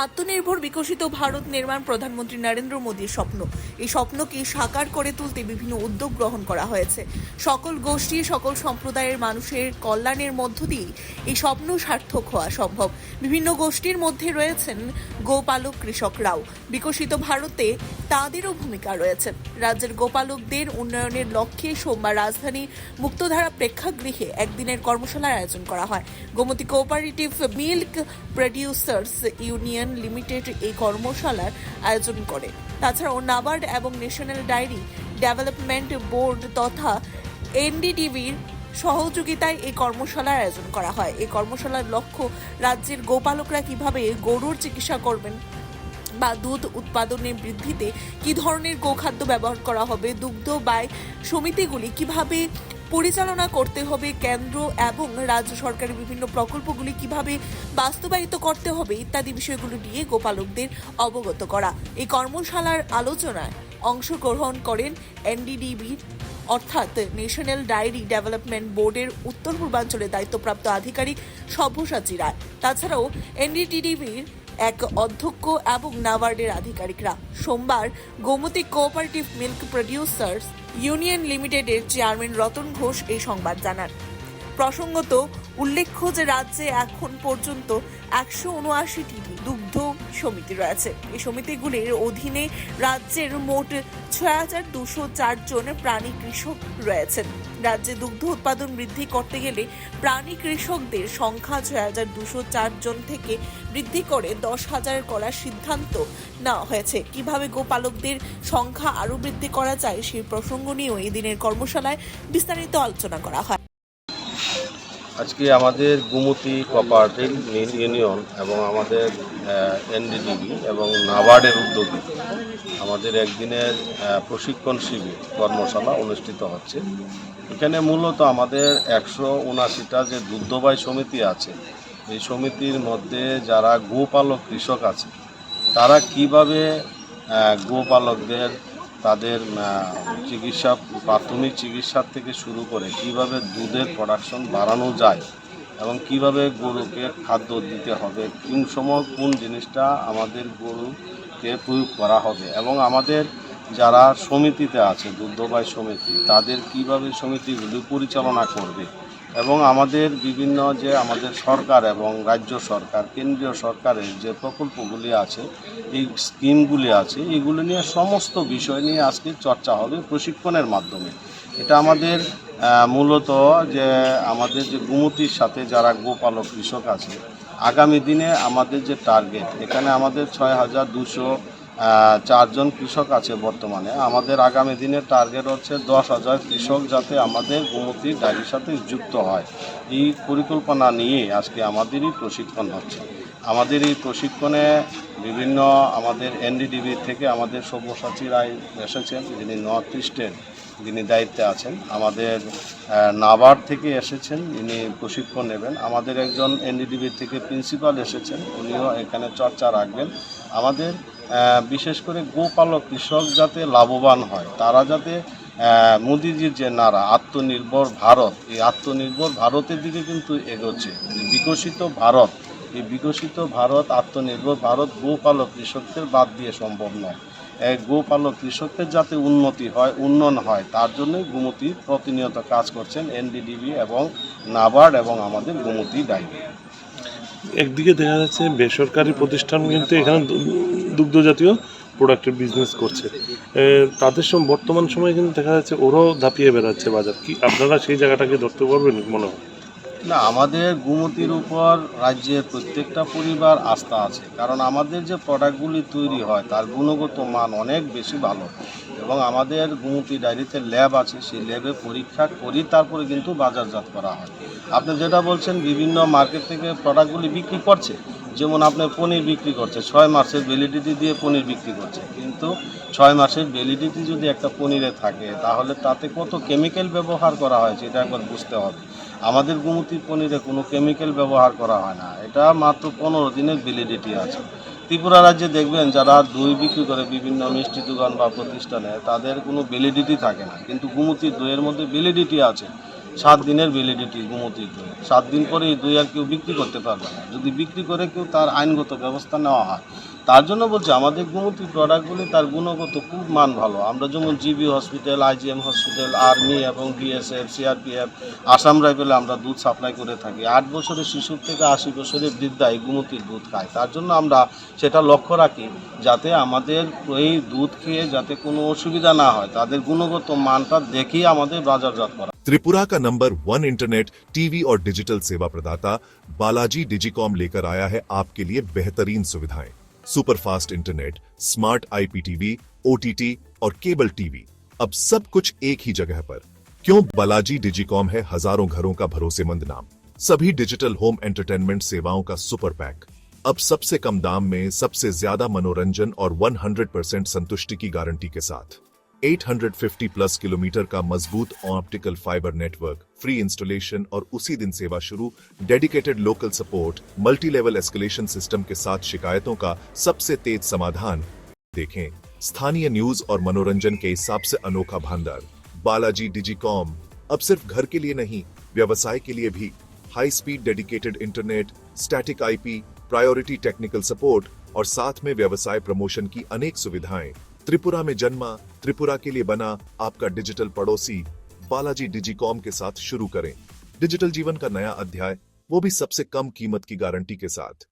আত্মনির্ভর বিকশিত ভারত নির্মাণ প্রধানমন্ত্রী নরেন্দ্র মোদীর স্বপ্ন। এই স্বপ্নকে সাকার করে তুলতে বিভিন্ন উদ্যোগ গ্রহণ করা হয়েছে। সকল গোষ্ঠী, সকল সম্প্রদায়ের মানুষের কল্যাণের মধ্য দিয়ে এই স্বপ্ন সার্থক হওয়া সম্ভব। বিভিন্ন গোষ্ঠীর মধ্যে রয়েছেন গোপালক কৃষকরাও বিকশিত ভারতে তাদেরও ভূমিকা রয়েছে। রাজ্যের গোপালকদের উন্নয়নের লক্ষ্যে সোমবার রাজধানী মুক্তধারা প্রেক্ষাগৃহে একদিনের কর্মশালার আয়োজন করা হয়। Gomati cooperative milk producers union limited এই কর্মশালার আয়োজন করে। তাছাড়াও নাবার্ড এবং ন্যাশনাল ডায়েরি ডেভেলপমেন্ট বোর্ড তথা এনডিটিভির সহযোগিতায় এই কর্মশালার আয়োজন করা হয়। এই কর্মশালার লক্ষ্য রাজ্যের গোপালকরা কীভাবে গরুর চিকিৎসা করবেন বা দুধ উৎপাদনের বৃদ্ধিতে কি ধরনের গোখাদ্য ব্যবহার করা হবে, দুগ্ধ বাই সমিতিগুলি কীভাবে পরিচালনা করতে হবে, কেন্দ্র এবং রাজ্য সরকারের বিভিন্ন প্রকল্পগুলি কীভাবে বাস্তবায়িত করতে হবে ইত্যাদি বিষয়গুলো নিয়ে গোপালকদের অবগত করা। এই কর্মশালার আলোচনায় অংশগ্রহণ করেন এনডিডিবির অর্থাৎ ন্যাশনাল ডায়েরি ডেভেলপমেন্ট বোর্ডের উত্তর পূর্বাঞ্চলের দায়িত্বপ্রাপ্ত আধিকারিক সব্যসাচী রায়। তাছাড়াও এনডিটিডিবির এক অধ্যক্ষ এবং নাবার্ডের আধিকারিকরা। সোমবার Gomati cooperative milk producers union লিমিটেডের চেয়ারম্যান রতন ঘোষ এই সংবাদ জানান। প্রসঙ্গত, উল্লেখ্য যে রাজ্যে এখন পর্যন্ত একশো উনআশিটি দুগ্ধ সমিতি রয়েছে। এই সমিতিগুলির অধীনে রাজ্যের মোট ছয় হাজার দুশো জন প্রাণী কৃষক রয়েছেন। রাজ্যে দুগ্ধ উৎপাদন বৃদ্ধি করতে গেলে প্রাণী কৃষকদের সংখ্যা ছয় হাজার দুশো জন থেকে বৃদ্ধি করে দশ হাজার করার সিদ্ধান্ত নেওয়া হয়েছে। কীভাবে গোপালকদের সংখ্যা আরও বৃদ্ধি করা যায় সেই প্রসঙ্গ নিয়েও এই দিনের কর্মশালায় বিস্তারিত আলোচনা করা হয়। আজকে আমাদের গুমতি কোঅপারেটিভ ইউনিয়ন এবং আমাদের এনডিডিবি এবং নাবার্ডের উদ্যোগে আমাদের একদিনের প্রশিক্ষণ শিবির, কর্মশালা অনুষ্ঠিত হচ্ছে। এখানে মূলত আমাদের একশো উনাশিটা যে দুগ্ধবাই সমিতি আছে, এই সমিতির মধ্যে যারা গোপালক কৃষক আছে, তারা কীভাবে গোপালকদের তাদের চিকিৎসা, প্রাথমিক চিকিৎসার থেকে শুরু করে কীভাবে দুধের প্রোডাকশন বাড়ানো যায় এবং কীভাবে গরুকে খাদ্য দিতে হবে, কোন সময় কোন জিনিসটা আমাদের গরুকে প্রয়োগ করা হবে? এবং আমাদের যারা সমিতিতে আছে দুগ্ধবাই সমিতি, তাদের কীভাবে সমিতিগুলি পরিচালনা করবে? এবং আমাদের বিভিন্ন যে আমাদের সরকার এবং রাজ্য সরকার, কেন্দ্রীয় সরকারের যে প্রকল্পগুলি আছে, এই স্কিমগুলি আছে, এগুলি নিয়ে সমস্ত বিষয় নিয়ে আজকে চর্চা হবে প্রশিক্ষণের মাধ্যমে। এটা আমাদের মূলত যে আমাদের যে গুমতির সাথে যারা গোপালক কৃষক আছে আগামী দিনে আমাদের যে টার্গেট এখানে আমাদের ছয় হাজার দুশো চারজন কৃষক আছে বর্তমানে। আমাদের আগামী দিনের টার্গেট হচ্ছে দশ হাজার কৃষক যাতে আমাদের গোমতী ডায়েরির সাথে যুক্ত হয়। এই পরিকল্পনা নিয়ে আজকে আমাদেরই প্রশিক্ষণ হচ্ছে। আমাদের এই প্রশিক্ষণে বিভিন্ন আমাদের এনডিডিবি থেকে আমাদের সব্যসাচী রায় এসেছেন, যিনি নর্থ ইস্টের যিনি দায়িত্বে আছেন, আমাদের নাবার্ড থেকে এসেছেন, ইনি প্রশিক্ষণ নেবেন। আমাদের একজন এনডিডিবি থেকে প্রিন্সিপাল এসেছেন, উনিও এখানে চর্চা রাখবেন। আমাদের বিশেষ করে গোপালক কৃষক যাতে লাভবান হয়, তারা যাতে মোদিজির যে নারা, আত্মনির্ভর ভারত, এই আত্মনির্ভর ভারতের দিকে কিন্তু এগোচ্ছে। বিকশিত ভারত, এই বিকশিত ভারত, আত্মনির্ভর ভারত গোপালক কৃষকদের বাদ দিয়ে সম্ভব নয়। গোপালক কৃষকদের যাতে উন্নতি হয়, উন্নয়ন হয়, তার জন্যই গুমতি প্রতিনিয়ত কাজ করছেন এনডিডিবি এবং নাবার্ড এবং আমাদের গুমতি ডাইরি। একদিকে দেখা যাচ্ছে বেসরকারি প্রতিষ্ঠান কিন্তু এখানে দু- দুগ্ধ জাতীয় প্রোডাক্টের বিজনেস করছে। তাদের সঙ্গে বর্তমান সময়ে কিন্তু দেখা যাচ্ছে ওরাও ধাপিয়ে বেড়াচ্ছে বাজার। কি আপনারা সেই জায়গাটাকে ধরতে পারবেন মনে হয়? না, আমাদের গুমতির উপর রাজ্যের প্রত্যেকটা পরিবার আস্থা আছে। কারণ আমাদের যে প্রোডাক্টগুলি তৈরি হয়, তার গুণগত মান অনেক বেশি ভালো। এবং আমাদের গুমতি ডায়েরিতে ল্যাব আছে, সেই ল্যাবে পরীক্ষা করি, তারপরে কিন্তু বাজারজাত করা হয়। আপনি যেটা বলছেন, বিভিন্ন মার্কেট থেকে প্রোডাক্টগুলি বিক্রি করছে। যেমন আপনি পনির বিক্রি করছে, ছয় মাসের ভ্যালিডিটি দিয়ে পনির বিক্রি করছে। কিন্তু ছয় মাসের ভ্যালিডিটি যদি একটা পনিরে থাকে, তাহলে তাতে কত কেমিক্যাল ব্যবহার করা হয়েছে এটা একবার বুঝতে হবে। আমাদের গুমতি পনিরে কোনো কেমিক্যাল ব্যবহার করা হয় না। এটা মাত্র পনেরো দিনের ভ্যালিডিটি আছে। ত্রিপুরা রাজ্যে দেখবেন যারা দই বিক্রি করে বিভিন্ন মিষ্টি দোকান বা প্রতিষ্ঠানে, তাদের কোনো ভ্যালিডিটি থাকে না। কিন্তু গুমতি দইয়ের মধ্যে ভ্যালিডিটি আছে। সাত দিনের ভ্যালিডিটি গুমতির দই। সাত দিন পরে এই দই আর কেউ বিক্রি করতে পারবে না। যদি বিক্রি করে কেউ তার আইনগত ব্যবস্থা নেওয়া হয় তার জন্য বলছি আমাদের গুমতি প্রোডাক্টগুলি তার গুণগত খুব মান ভালো আমরা যেমন GB hospital IGM hospital army এবং বিএসএফ সিআরপিএফ আসাম রাইফেলে আমরা দুধ সাপ্লাই করে থাকি আট বছরের শিশুর থেকে আশি বছরের বৃদ্ধা এই গুমতির দুধ খায় তার জন্য আমরা সেটা লক্ষ্য রাখি যাতে আমাদের এই দুধ খেয়ে যাতে কোনো অসুবিধা না হয় তাদের গুণগত মানটা দেখেই আমাদের বাজারজাত করা त्रिपुरा का नंबर वन इंटरनेट टीवी और डिजिटल सेवा प्रदाता बालाजी डिजिकॉम लेकर आया है आपके लिए बेहतरीन सुविधाएं superfast internet, smart IPTV OTT और केबल टीवी अब सब कुछ एक ही जगह पर। क्यों बालाजी डिजीकॉम है हज़ारों घरों का भरोसेमंद नाम। सभी डिजिटल होम एंटरटेनमेंट सेवाओं का सुपर पैक। अब सबसे कम दाम में सबसे ज़्यादा मनोरंजन और 100% संतुष्टि की गारंटी के साथ। 850 प्लस किलोमीटर का मज़बूत optical fibre network, free installation और उसी दिन सेवा शुरू, dedicated local support multi level escalation system के साथ शिकायतों का सबसे तेज समाधान। देखें, स्थानीय न्यूज़ और मनोरंजन के हिसाब से अनोखा भंडार। बालाजी डिजिकॉम, अब सिर्फ़ घर के लिए नहीं, व्यवसाय के लिए भी। High speed dedicated internet, static IP, priority technical support और साथ में व्यवसाय प्रमोशन की अनेक सुविधाएँ। त्रिपुरा में जन्मा, त्रिपुरा के लिए बना आपका डिजिटल पड़ोसी बालाजी डिजीकॉम के साथ शुरू करें। डिजिटल जीवन का नया अध्याय, वो भी सबसे कम कीमत की गारंटी के साथ।